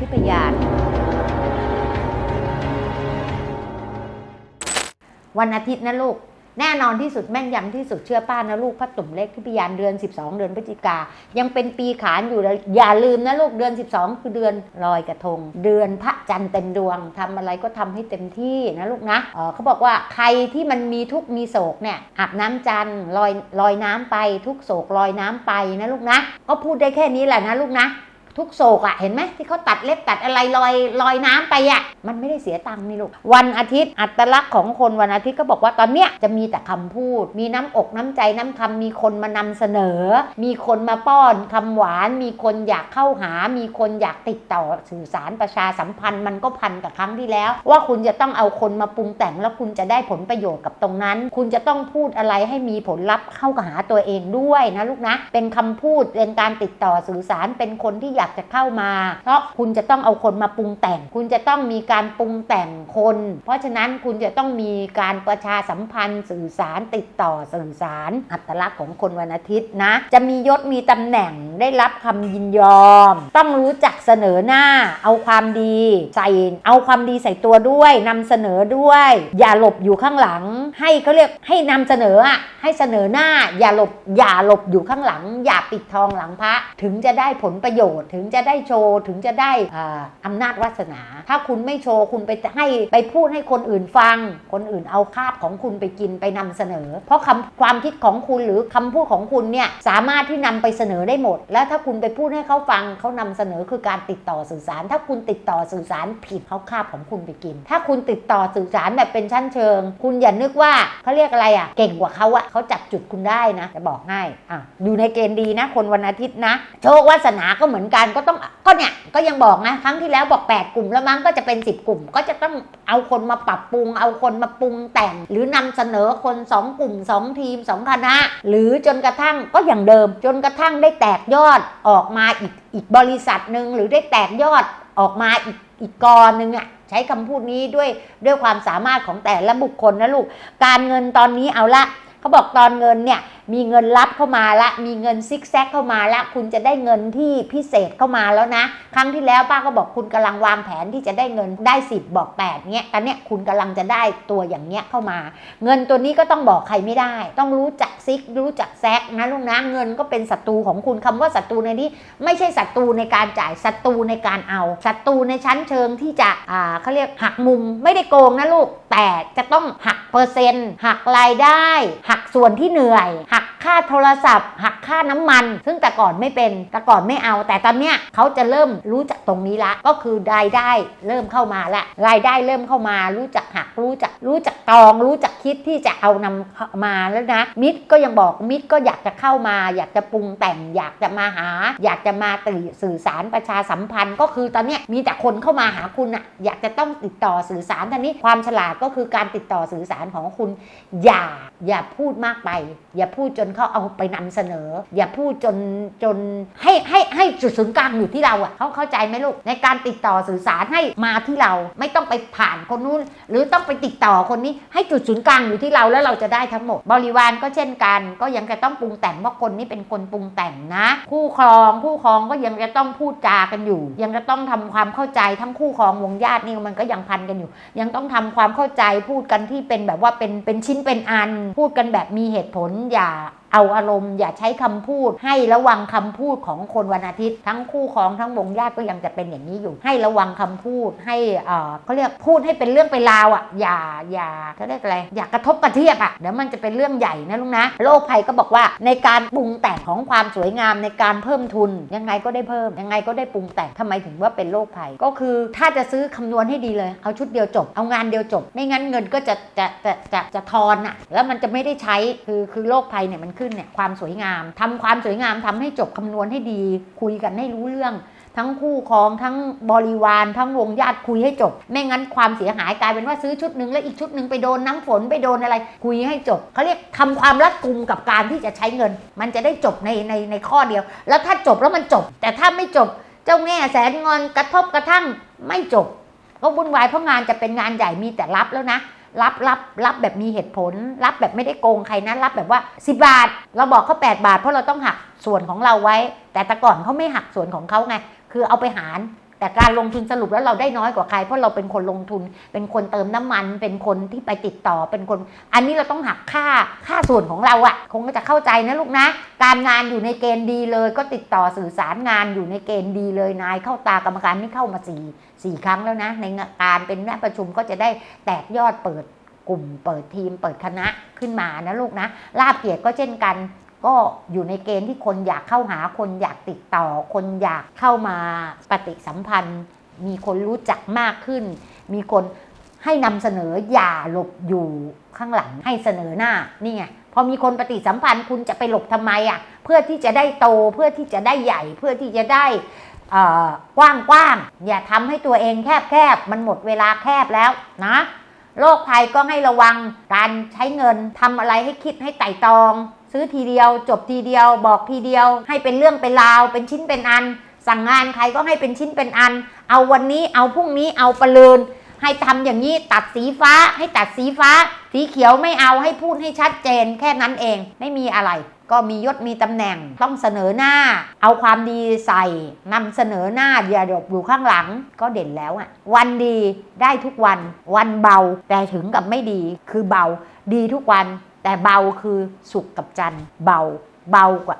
ที่พยาน วันอาทิตย์นะลูก แน่นอนที่สุดแม่นยำที่สุดเชื่อป้านะลูกพระตุ่มเล็กที่พยานเดือน 12 เดือนพฤศจิกา ยังเป็นปีขานอยู่เลยอย่าลืมนะลูกเดือน 12 คือเดือนลอยกระทง เดือนพระจันทร์เต็มดวงทำอะไรก็ทำให้เต็มที่นะลูกนะเออเขาบอกว่าใครที่มันมีทุกมีโศกเนี่ยอาบน้ำจันทร์ลอยลอยน้ำไปทุกโศกลอยน้ำไปนะลูกนะ ก็พูดได้แค่นี้แหละนะลูกนะ ทุกโศกอะเห็นไหมที่เขาตัดเล็บตัดอะไรลอยลอยน้ำไปอะมันไม่ได้เสียตังค์นี่ลูกวันอาทิตย์อัตลักษณ์ของคนวันอาทิตย์ก็บอกว่าตอนเนี้ยจะมีแต่คำพูด มีน้ำอกน้ำใจน้ำคำมีคนมานำเสนอ มีคนมาป้อนคำหวาน มีคนอยากเข้าหา มีคนอยากติดต่อสื่อสารประชาสัมพันธ์มันก็พันกับครั้งที่แล้ว ว่าคุณจะต้องเอาคนมาปรุงแต่งแล้วคุณจะได้ผลประโยชน์กับตรงนั้น คุณจะต้องพูดอะไรให้มีผลลัพธ์เข้ากับหาตัวเองด้วยนะลูกนะเป็นคำพูดเป็นการติดต่อสื่อสารเป็นคนที่อยากจะเข้ามา เพราะคุณจะต้องเอาคนมาปรุงแต่ง คุณจะต้องมีการปรุงแต่งคน เพราะฉะนั้นคุณจะต้องมีการประชาสัมพันธ์สื่อสารติดต่อสื่อสาร อัตลักษณ์ของคนวันอาทิตย์นะ จะมียศมีตำแหน่ง ได้รับคำยินยอม ต้องรู้จักเสนอหน้า เอาความดีใส่เอาความดีใส่ตัวด้วยนำเสนอด้วย อย่าหลบอยู่ข้างหลัง ให้เขาเรียกให้นำเสนออะให้เสนอหน้า อย่าหลบอย่าหลบอยู่ข้างหลัง อย่าปิดทองหลังพระถึงจะได้ผลประโยชน์ ถึงจะได้โชว์ถึงจะได้อ่าอำนาจวาสนา ถ้าคุณไม่โชว์คุณไปให้ไปพูดให้คนอื่นฟัง คนอื่นเอาคาบของคุณไปกินไปนำเสนอ เพราะคำความคิดของคุณหรือคำพูดของคุณเนี่ยสามารถที่นำไปเสนอได้หมดแล้วถ้าคุณไปพูดให้เขาฟังเขานำเสนอคือการติดต่อสื่อสาร ถ้าคุณติดต่อสื่อสารผิดเขาคาบของคุณไปกิน ถ้าคุณติดต่อสื่อสารแบบเป็นชั้นเชิง คุณอย่านึกว่าเขาเรียกอะไรอะ เก่งกว่าเขาอะเขาจับจุดคุณได้นะจะบอกให้อะอยู่ในเกณฑ์ดีนะ คนวันอาทิตย์นะ โชควาสนาก็เหมือนกันก็ต้องก็เนี่ยก็ยังบอกนะครั้งที่แล้วบอก 8 กลุ่มแล้วมั้งก็จะเป็น 10 กลุ่ม ก็จะต้องเอาคนมาปรับปรุง เอาคนมาปรุงแต่ง หรือนำเสนอคน 2 กลุ่ม 2 ทีม 2 คณะ หรือจนกระทั่งก็อย่างเดิม จนกระทั่งได้แตกยอดออกมาอีกอีกบริษัทหนึ่งหรือได้แตกยอดออกมาอีกอีกกอหนึ่งอะใช้คำพูดนี้ด้วยด้วยความสามารถของแต่ละบุคคลนะลูก การเงินตอนนี้เอาละเขาบอกตอนเงินเนี่ยมีเงินรับเข้ามาละ มีเงินซิกแซกเข้ามาละ คุณจะได้เงินที่พิเศษเข้ามาแล้วนะ ครั้งที่แล้วป้าก็บอกคุณกำลังวางแผนที่จะได้เงินได้ 10 บอก8เงี้ยตอนเนี้ยคุณกำลังจะได้ตัวอย่างเงี้ยเข้ามา เงินตัวนี้ก็ต้องบอกใครไม่ได้ ต้องรู้จักซิกรู้จักแซกนะลูกนะเงินก็เป็นศัตรูของคุณคำว่าศัตรูในนี้ ไม่ใช่ศัตรูในการจ่ายศัตรูในการเอาศัตรูในชั้นเชิงที่จะอ่าเขาเรียกหักมุมไม่ได้โกงนะลูกแต่จะต้องหักเปอร์เซ็นต์หักรายได้ หัก ส่วนที่เหนื่อย หัก ค่าโทรศัพท์ หักค่าน้ำมัน ซึ่งแต่ก่อนไม่เป็นแต่ก่อนไม่เอา แต่ตอนเนี้ยเขาจะเริ่มรู้จักตรงนี้ละ ก็คือรายได้เริ่มเข้ามาละรายได้เริ่มเข้ามา รู้จักหักรู้จักรู้จักตอง รู้จักคิดที่จะเอานำมาแล้วนะ มิตรก็ยังบอกมิตรก็อยากจะเข้ามา อยากจะปรุงแต่ง อยากจะมาหา อยากจะมาติสื่อสารประชาสัมพันธ์ ก็คือตอนเนี้ยมีแต่คนเข้ามาหาคุณอะอยากจะต้องติดต่อสื่อสารทีนี้ความฉลาดก็คือการติดต่อสื่อสารของคุณ อย่าอย่าพูดมากไป อย่าพูดจนเขาเอาไปนำเสนอ อย่าพูดจนจนให้ให้ให้จุดศูนย์กลางอยู่ที่เราอะเขาเข้าใจไหมลูกในการติดต่อสื่อสารให้มาที่เราไม่ต้องไปผ่านคนนู้น หรือต้องไปติดต่อคนนี้ให้จุดศูนย์กลางอยู่ที่เราแล้วเราจะได้ทั้งหมด บริวารก็เช่นกัน ก็ยังจะต้องปรุงแต่งว่าคนนี้เป็นคนปรุงแต่งนะ คู่ครองคู่ครองก็ยังจะต้องพูดจากันอยู่ ยังจะต้องทำความเข้าใจทั้งคู่ครองวงญาตินี่มันก็ยังพันกันอยู่ ยังต้องทำความเข้าใจพูดกันที่เป็นแบบว่าเป็นเป็นชิ้นเป็นอัน พูดกันแบบมีเหตุผลอย่า เอาอารมณ์อย่าใช้คำพูด ให้ระวังคำพูดของคนวันอาทิตย์ ทั้งคู่ครองทั้งวงญาติก็ยังจะเป็นอย่างนี้อยู่ ให้ระวังคำพูด ให้เออเขาเรียกพูดให้เป็นเรื่องเป็นราวอะอย่าอย่าเขาเรียกอะไรอย่ากระทบกระเทียบอะเดี๋ยวมันจะเป็นเรื่องใหญ่นะลุงนะโลกภัยก็บอกว่าในการปรุงแต่งของความสวยงามในการเพิ่มทุน ยังไงก็ได้เพิ่ม ยังไงก็ได้ปรุงแต่งทำไมถึงว่าเป็นโลกภัยก็คือถ้าจะซื้อคำนวณให้ดีเลยเอาชุดเดียวจบ เอางานเดียวจบ ไม่งั้นเงินก็จะจะจะจะจะทอนอะแล้วมันจะไม่ได้ใช้คือคือโลกภัยเนี่ยมันขึ้นเนี่ยความสวยงามทำความสวยงามทำให้จบคำนวณให้ดี คุยกันให้รู้เรื่อง ทั้งคู่ครองทั้งบริวารทั้งวงญาติคุยให้จบ ไม่งั้นความเสียหายกลายเป็นว่าซื้อชุดหนึ่งแล้วอีกชุดหนึ่งไปโดนน้ำฝนไปโดนอะไร คุยให้จบเขาเรียกทำความรัดกุมกับการที่จะใช้เงิน มันจะได้จบในในในข้อเดียว แล้วถ้าจบแล้วมันจบ แต่ถ้าไม่จบเจ้าแง่แสนงอนกระทบกระทั่งไม่จบ ก็วุ่นวายเพราะงานจะเป็นงานใหญ่มีแต่รับแล้วนะ รับรับรับแบบมีเหตุผล รับแบบไม่ได้โกงใครนะรับแบบว่า10บาท เราบอกเขา8บาท เพราะเราต้องหักส่วนของเราไว้ แต่แต่ก่อนเขาไม่หักส่วนของเขาไง คือเอาไปหาร แต่การลงทุนสรุปแล้วเราได้น้อยกว่าใคร เพราะเราเป็นคนลงทุน เป็นคนเติมน้ำมัน เป็นคนที่ไปติดต่อเป็นคน อันนี้เราต้องหักค่าค่าส่วนของเราอะคงจะเข้าใจนะลูกนะ การงานอยู่ในเกณฑ์ดีเลย ก็ติดต่อสื่อสารงานอยู่ในเกณฑ์ดีเลยนายเข้าตากรรมการนี่เข้ามาสี่สี่ครั้งแล้วนะ ในการเป็นแม่ประชุมก็จะได้แตกยอดเปิดกลุ่มเปิดทีมเปิดคณะขึ้นมานะลูกนะลาบเกียรติก็เช่นกัน ก็อยู่ในเกณฑ์ที่คนอยากเข้าหาคนอยากติดต่อ คนอยากเข้ามาปฏิสัมพันธ์ มีคนรู้จักมากขึ้น มีคนให้นำเสนออย่าหลบอยู่ข้างหลังให้เสนอหน้านี่ไงพอมีคนปฏิสัมพันธ์คุณจะไปหลบทำไมอะเพื่อที่จะได้โตเพื่อที่จะได้ใหญ่ เพื่อที่จะได้กว้างกว้างอย่าทำให้ตัวเองแคบแคบมันหมดเวลาแคบแล้วนะโรคภัยก็ให้ระวังการใช้เงินทำอะไรให้คิดให้ไต่ตรอง ซื้อทีเดียว จบทีเดียว บอกทีเดียว ให้เป็นเรื่องเป็นราว เป็นชิ้นเป็นอัน สั่งงานใครก็ให้เป็นชิ้นเป็นอัน เอาวันนี้เอาพรุ่งนี้เอาประเลินให้ทำอย่างนี้ตัดสีฟ้าให้ตัดสีฟ้า สีเขียวไม่เอาให้พูดให้ชัดเจน แค่นั้นเองไม่มีอะไร ก็มียศมีตำแหน่งต้องเสนอหน้า เอาความดีใส่นำเสนอหน้าอย่าหลบอยู่ข้างหลังก็เด่นแล้วอะวันดีได้ทุกวัน วันเบาแต่ถึงกับไม่ดีคือเบา ดีทุกวัน แต่เบาคือสุกกับจันทร์เบา เบากว่า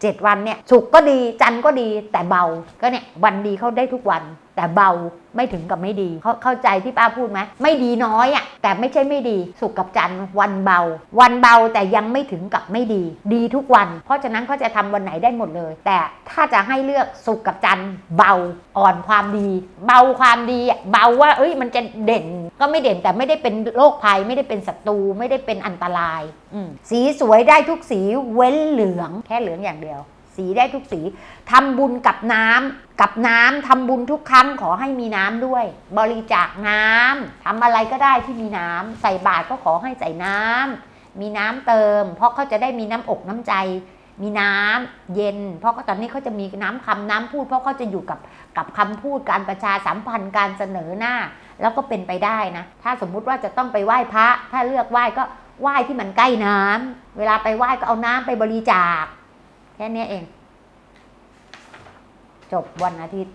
หนึ่งเจ็ดวันเนี่ยสุขก็ดีจันก็ดีแต่เบาก็เนี่ยวันดีเขาได้ทุกวัน แต่เบาไม่ถึงกับไม่ดีเขาเข้าใจที่ป้าพูดไหมไม่ดีน้อยอะ่ะแต่ไม่ใช่ไม่ดีสุขกับจันวันเบา วันเบาแต่ยังไม่ถึงกับไม่ดี ดีทุกวัน เพราะฉะนั้นเขาจะทำวันไหนได้หมดเลย แต่ถ้าจะให้เลือกสุขกับจันเบาอ่อนความดี เบาความดีอะเบาว่าเอ้ยมันจะเด่นก็ไม่เด่นแต่ไม่ได้เป็นโรคภัยไม่ได้เป็นศัตรูไม่ได้เป็นอันตรายสีสวยได้ทุกสีเว้นเหลืองแค่เหลืองอย่างเดียวสีได้ทุกสีทำบุญกับน้ำกับน้ำทำบุญทุกครั้งขอให้มีน้ำด้วย บริจาคน้ำทำอะไรก็ได้ที่มีน้ำใส่บาตรก็ขอให้ใส่น้ำมีน้ำเติม เพราะเขาจะได้มีน้ำอกน้ำใจ มีน้ำเย็น เพราะตอนนี้เขาจะมีน้ำคำน้ำพูด เพราะเขาจะอยู่กับกับคำพูดการประชาสัมพันธ์การเสนอหน้า แล้วก็เป็นไปได้นะ ถ้าสมมุติว่าจะต้องไปไหว้พระ ถ้าเลือกไหว้ก็ไหว้ที่มันใกล้น้ำเวลาไปไหว้ก็เอาน้ำไปบริจาค แค่นี้เอง จบวันอาทิตย์